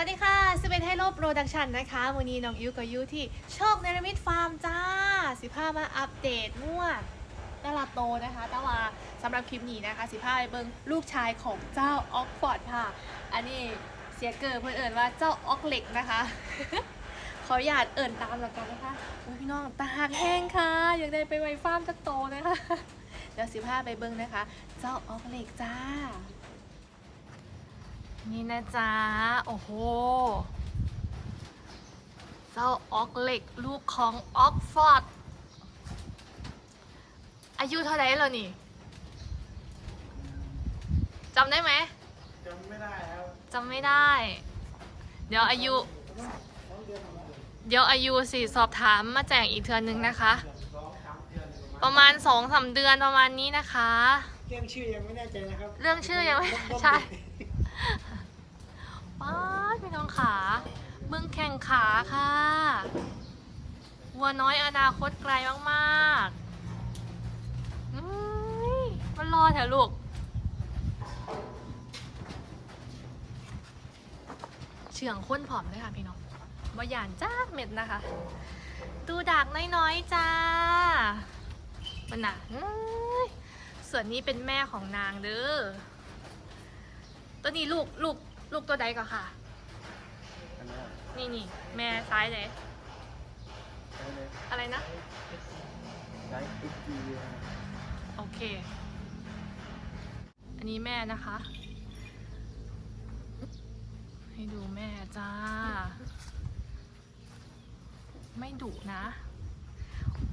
วัสดีค่ะสเปนไฮโลโปรดักชันนะคะวันนี้น้องอิวกับยูที่โชคเนรมิตฟาร์มจ้าสิพามาอัปเดตมั่วตลาดโตนะคะแต่ว่าสำหรับคลิปนี้นะคะ สิพาเบิงลูกชายของเจ้าออกฟอร์ดค่ะ อันนี้เสียเกิดเพื่อนเอ่นว่าเจ้าออกเหล็กนะคะขออยาตเอิ่นตามแล้วกันนะคะพี่น้องตาแห้งค่ะอยากได้ไปไวฟาร์มจะโตนะคะเดี๋ยวสิพาไปเบิงนะคะ เจ้าออกเหล็กจ้า นี่นะจ๊ะ โอ้โห เจ้าออกเหล็กลูกของออกฟอร์ด อายุเท่าไหร่แล้วนี่จำได้ไหมจำไม่ได้ครับจำไม่ได้ เดี๋ยวอายุ เดี๋ยวอายุสิสอบถามมาแจ้งอีกเทือนนึงนะคะสองสามเดือนประมาณสองสามเดือนประมาณนี้นะคะ เรื่องชื่อยังไม่แน่ใจนะครับ เรื่องชื่อยังไม่ใช่ ข่งขาค่ะ วัวน้อยอนาคตไกลมากๆมันรอแถวลูกเฉืองข้นผอมด้วยค่ะพี่น้องบหยานจ้าเม็ดนะคะ ตูดักน้อยๆจ้า มันน่ะส่วนนี้เป็นแม่ของนางเด้อ ตัวนี้ลูกลูกลูกตัวใดก่อนค่ะ นี่นี่แม่ซ้ายเลยใช้เลย อะไรนะ โอเค อันนี้แม่นะคะ ให้ดูแม่จ้า ไม่ดุนะ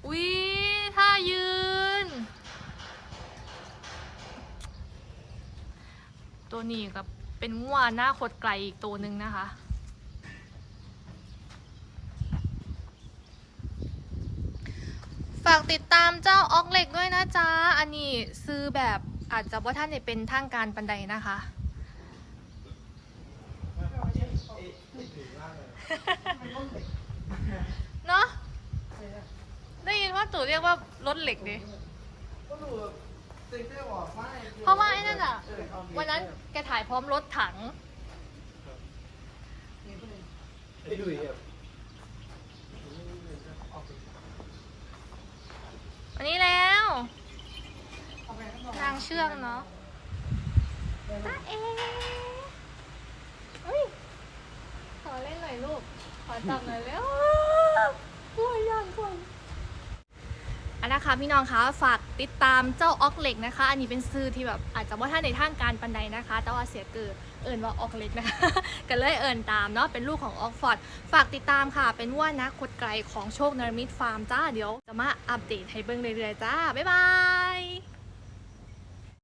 อุ๊ยท่ายืน ตัวนี้กับเป็นงัวหน้าคดไกลอีกตัวหนึ่งนะคะ ฝากติดตามเจ้าออกเหล็กด้วยนะจ๊ะ อันนี้ซื้อแบบอาจจะว่าท่านเนี่ยเป็นทางการปันใดนะคะ เนาะได้ยินว่าตู่เรียกว่ารถเหล็กดิเพราะว่าไอ้นั่นอะวันนั้นแกถ่ายพร้อมรถถัง ไอ้ดุยครับ อันนี้แล้วนาง เชื่องเนาะตาเอเฮ้ยขอเล่นหน่อยลูก ขอจับหน่อยเร็วกลัวย่างกลัวอันนะคะพี่น้องคะฝากติดตามเจ้าออกเหล็กนะคะ อันนี้เป็นซื้อที่แบบอาจจะว่าท่านในทางการปันใดนะคะ แต่ว่าเสียเกิดเอิญว่าออกเหล็กนะคะก็เลยเอิญตามเนาะเป็นลูกของออกฟอร์ดฝากติดตามค่ะ เป็นว่านะคดไกลของโชคนรมิตฟาร์มจ้าเดี๋ยว จะมาอัปเดตให้เบิ่งเรื่อยๆจ้า บ๊ายบาย